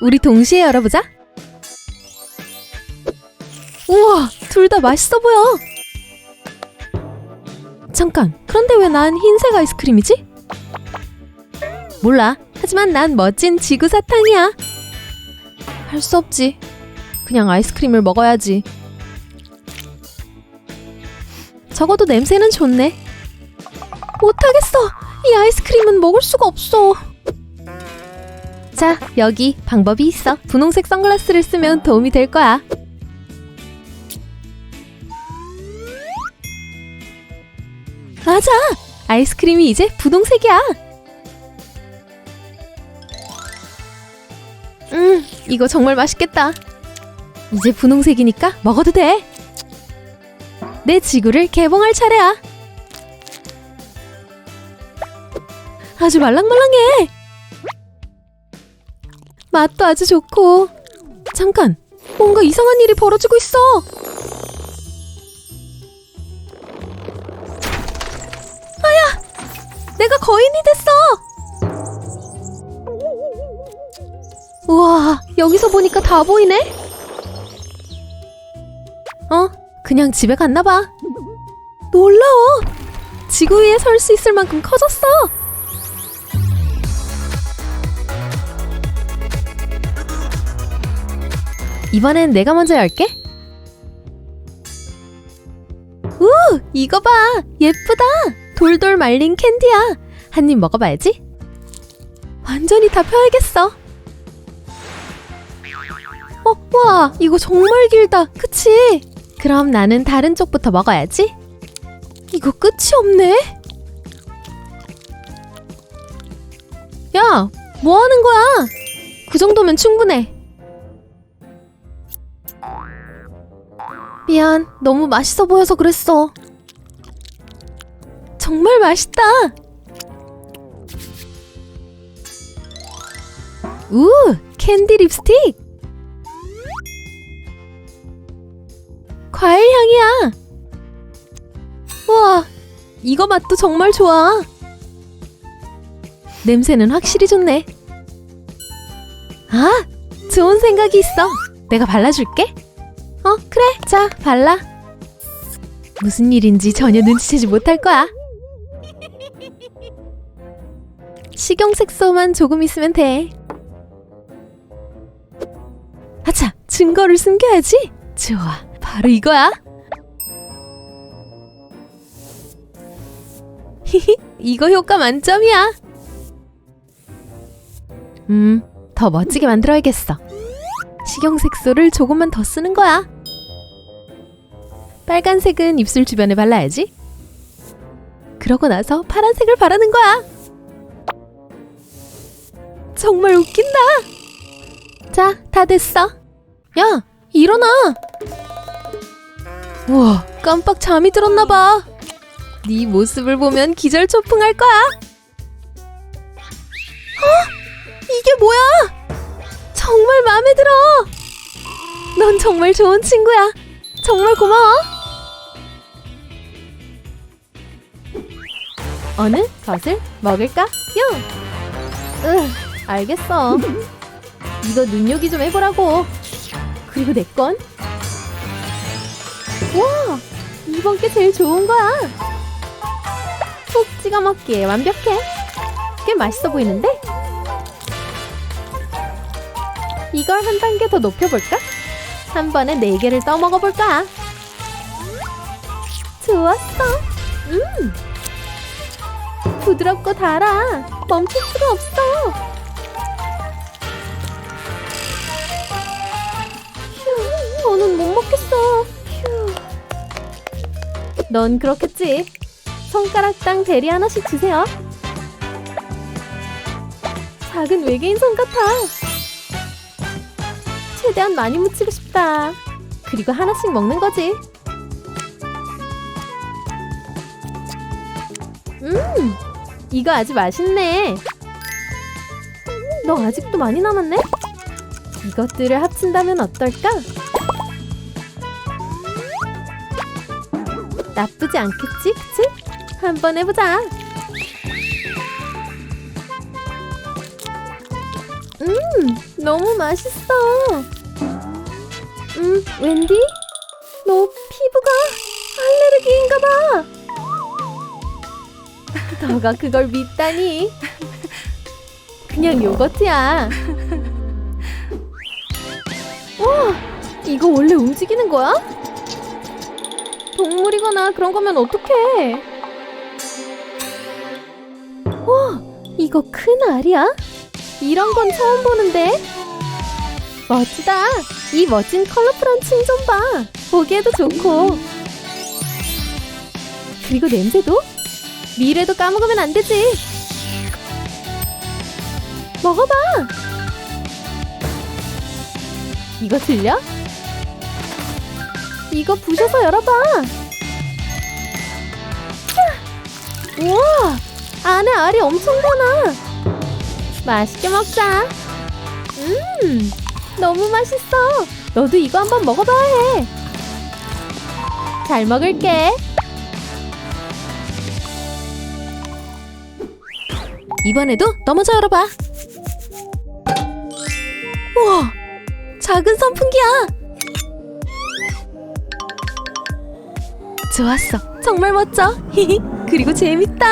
우리 동시에 열어보자. 우와, 둘 다 맛있어 보여. 잠깐, 그런데 왜 난 흰색 아이스크림이지? 몰라. 하지만 난 멋진 지구 사탕이야. 할 수 없지. 그냥 아이스크림을 먹어야지. 적어도 냄새는 좋네. 못하겠어. 이 아이스크림은 먹을 수가 없어. 자, 여기 방법이 있어. 분홍색 선글라스를 쓰면 도움이 될 거야. 맞아! 아이스크림이 이제 분홍색이야. 음, 이거 정말 맛있겠다. 이제 분홍색이니까 먹어도 돼. 내 지구를 개봉할 차례야. 아주 말랑말랑해. 맛도 아주 좋고. 잠깐, 뭔가 이상한 일이 벌어지고 있어. 아야, 내가 거인이 됐어. 우와, 여기서 보니까 다 보이네. 어, 그냥 집에 갔나 봐. 놀라워. 지구 위에 설 수 있을 만큼 커졌어. 이번엔 내가 먼저 열게. 우, 이거 봐. 예쁘다. 돌돌 말린 캔디야. 한 입 먹어봐야지. 완전히 다 펴야겠어. 어, 와, 이거 정말 길다. 그치? 그럼 나는 다른 쪽부터 먹어야지. 이거 끝이 없네. 야, 뭐 하는 거야? 그 정도면 충분해. 미안, 너무 맛있어 보여서 그랬어. 정말 맛있다. 우, 캔디 립스틱. 과일 향이야. 우와, 이거 맛도 정말 좋아. 냄새는 확실히 좋네. 아, 좋은 생각이 있어. 내가 발라줄게. 어, 그래. 자, 발라. 무슨 일인지 전혀 눈치채지 못할 거야. 식용 색소만 조금 있으면 돼. 아차, 증거를 숨겨야지. 좋아, 바로 이거야. 히히, 이거 효과 만점이야. 음, 더 멋지게 만들어야겠어. 식용 색소를 조금만 더 쓰는 거야. 빨간색은 입술 주변에 발라야지. 그러고 나서 파란색을 바르는 거야. 정말 웃긴다. 자, 다 됐어. 야, 일어나. 우와, 깜빡 잠이 들었나 봐. 네 모습을 보면 기절초풍할 거야. 어? 이게 뭐야? 정말 마음에 들어. 넌 정말 좋은 친구야. 정말 고마워. 어느 것을 먹을까? 요. 으, 알겠어. 이거 눈요기 좀 해보라고. 그리고 내 건. 와, 이번 게 제일 좋은 거야. 푹 찍어 먹기에 완벽해. 꽤 맛있어 보이는데? 이걸 한 단계 더 높여볼까? 한 번에 네 개를 떠먹어볼까? 좋았어. 음. 부드럽고 달아. 멈출 수가 없어. 휴, 저는 못 먹겠어. 휴. 넌 그렇겠지. 손가락당 대리 하나씩 주세요. 작은 외계인 손 같아. 최대한 많이 묻히고 싶다. 그리고 하나씩 먹는 거지. 이거 아주 맛있네. 너 아직도 많이 남았네? 이것들을 합친다면 어떨까? 나쁘지 않겠지, 그치? 한번 해보자. 음, 너무 맛있어. 음, 웬디? 너 피부가 알레르기인가 봐. 너가 그걸 믿다니. 그냥 요거트야. 와, 이거 원래 움직이는 거야? 동물이거나 그런 거면 어떡해? 와, 이거 큰 알이야? 이런 건 처음 보는데? 멋지다. 이 멋진 컬러풀한 층 좀 봐. 보기에도 좋고. 그리고 냄새도? 미래도 까먹으면 안 되지. 먹어봐. 이거 들려? 이거 부셔서 열어봐. 자. 우와, 안에 알이 엄청 많아. 맛있게 먹자. 음, 너무 맛있어. 너도 이거 한번 먹어봐야 해. 잘 먹을게. 이번에도 넘어져 열어봐. 우와, 작은 선풍기야. 좋았어. 정말 멋져. 그리고 재밌다.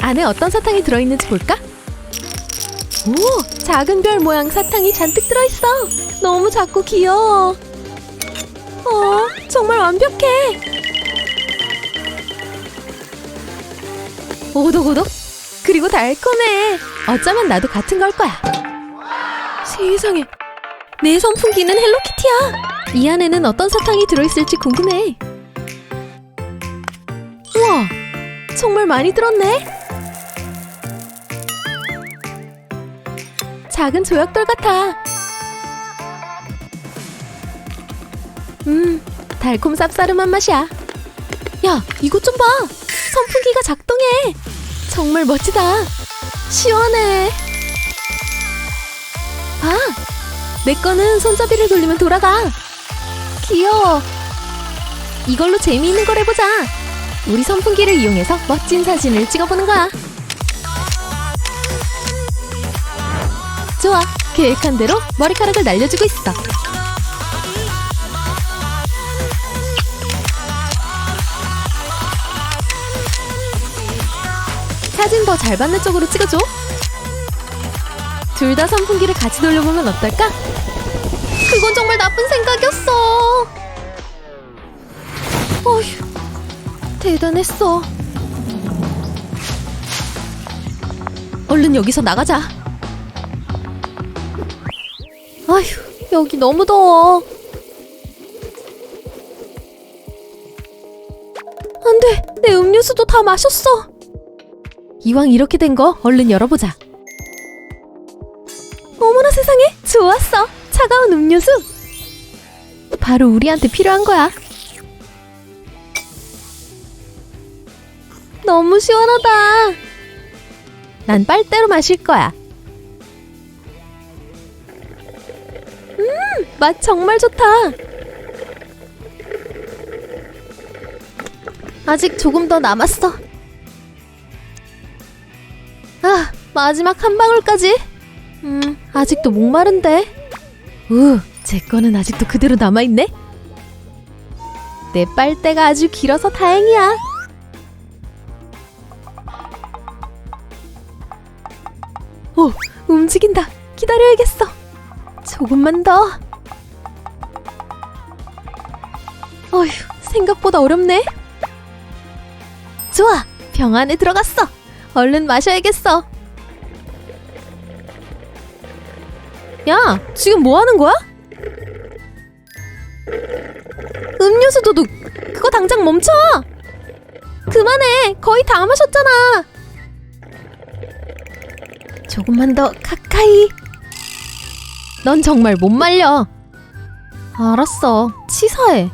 안에 어떤 사탕이 들어있는지 볼까? 오, 작은 별 모양 사탕이 잔뜩 들어있어. 너무 작고 귀여워. 어, 정말 완벽해. 오독오독. 그리고 달콤해. 어쩌면 나도 같은 걸 거야. 세상에. 내 선풍기는 헬로키티야. 이 안에는 어떤 사탕이 들어있을지 궁금해. 우와, 정말 많이 들었네. 작은 조약돌 같아. 음, 달콤 쌉싸름한 맛이야. 야, 이것 좀 봐. 선풍기가 작동해. 정말 멋지다. 시원해. 봐. 내 거는 손잡이를 돌리면 돌아가. 귀여워. 이걸로 재미있는 걸 해보자. 우리 선풍기를 이용해서 멋진 사진을 찍어보는 거야. 좋아. 계획한 대로 머리카락을 날려주고 있어. 사진 더 잘 받는 쪽으로 찍어줘. 둘 다 선풍기를 같이 돌려보면 어떨까? 그건 정말 나쁜 생각이었어. 어휴, 대단했어. 얼른 여기서 나가자. 아휴, 여기 너무 더워. 안 돼, 내 음료수도 다 마셨어. 이왕 이렇게 된 거 얼른 열어보자. 어머나 세상에, 좋았어. 차가운 음료수. 바로 우리한테 필요한 거야. 너무 시원하다. 난 빨대로 마실 거야. 맛 정말 좋다. 아직 조금 더 남았어. 마지막 한 방울까지. 음, 아직도 목마른데. 우, 제 거는 아직도 그대로 남아있네. 내 빨대가 아주 길어서 다행이야. 오, 움직인다. 기다려야겠어. 조금만 더. 어휴, 생각보다 어렵네. 좋아, 병 안에 들어갔어. 얼른 마셔야겠어. 야, 지금 뭐 하는 거야? 음료수 도둑, 그거 당장 멈춰! 그만해, 거의 다 마셨잖아. 조금만 더 가까이. 넌 정말 못 말려. 알았어, 치사해.